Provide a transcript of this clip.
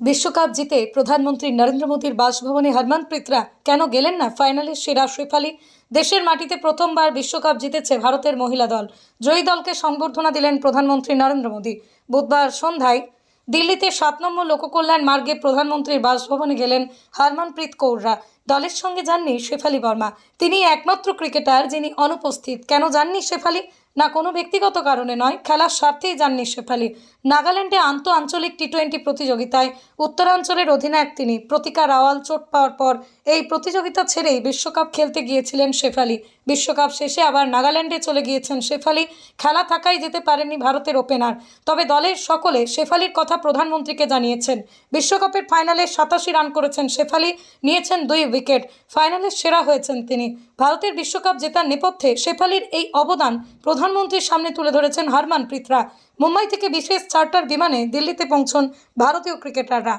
বিশ্বকাপ জিতে প্রধানমন্ত্রী নরেন্দ্র মোদীর বাসভবনে হরমনপ্রীতরা কেন গেলেন না? ফাইনালে সেরা শেফালি দেশের মাটিতে প্রথমবার বিশ্বকাপ জিতেছে ভারতের মহিলা দল। জয়ী দলকে সংবর্ধনা দিলেন প্রধানমন্ত্রী নরেন্দ্র মোদী। বুধবার সন্ধ্যায় দিল্লিতে সাত নম্বর লোককল্যাণ মার্গে প্রধানমন্ত্রীর বাসভবনে গেলেন হরমনপ্রীত কৌররা দলের সঙ্গে যাননি শেফালি বর্মা। তিনি একমাত্র ক্রিকেটার যিনি অনুপস্থিত। কেন যাননি শেফালি? না, কোনো ব্যক্তিগত কারণে নয়, খেলার স্বার্থেই যাননি শেফালি। নাগাল্যান্ডে আন্ত আঞ্চলিক টি টোয়েন্টি প্রতিযোগিতায় উত্তরাঞ্চলের অধিনায়ক তিনি। প্রতিকা রাওয়াল চোট পাওয়ার পর এই প্রতিযোগিতা ছেড়েই বিশ্বকাপ খেলতে গিয়েছিলেন শেফালি। বিশ্বকাপ শেষে আবার নাগাল্যান্ডে চলে গিয়েছেন শেফালি। খেলা থাকাই যেতে পারেননি ভারতের ওপেনার। তবে দলের সকলে শেফালির কথা প্রধানমন্ত্রীকে জানিয়েছেন। বিশ্বকাপের ফাইনালে সাতাশি রান করেছেন শেফালি, নিয়েছেন দুই উইকেট। ফাইনালে সেরা হয়েছেন তিনি। ভারতের বিশ্বকাপ জেতার নেপথ্যে শেফালির এই অবদান প্রধানমন্ত্রীর সামনে তুলে ধরেছেন হারমান হারমানপ্রীতরা। মুম্বাই থেকে বিশেষ চার্টার বিমানে দিল্লিতে পৌঁছন ভারতীয় ক্রিকেটাররা।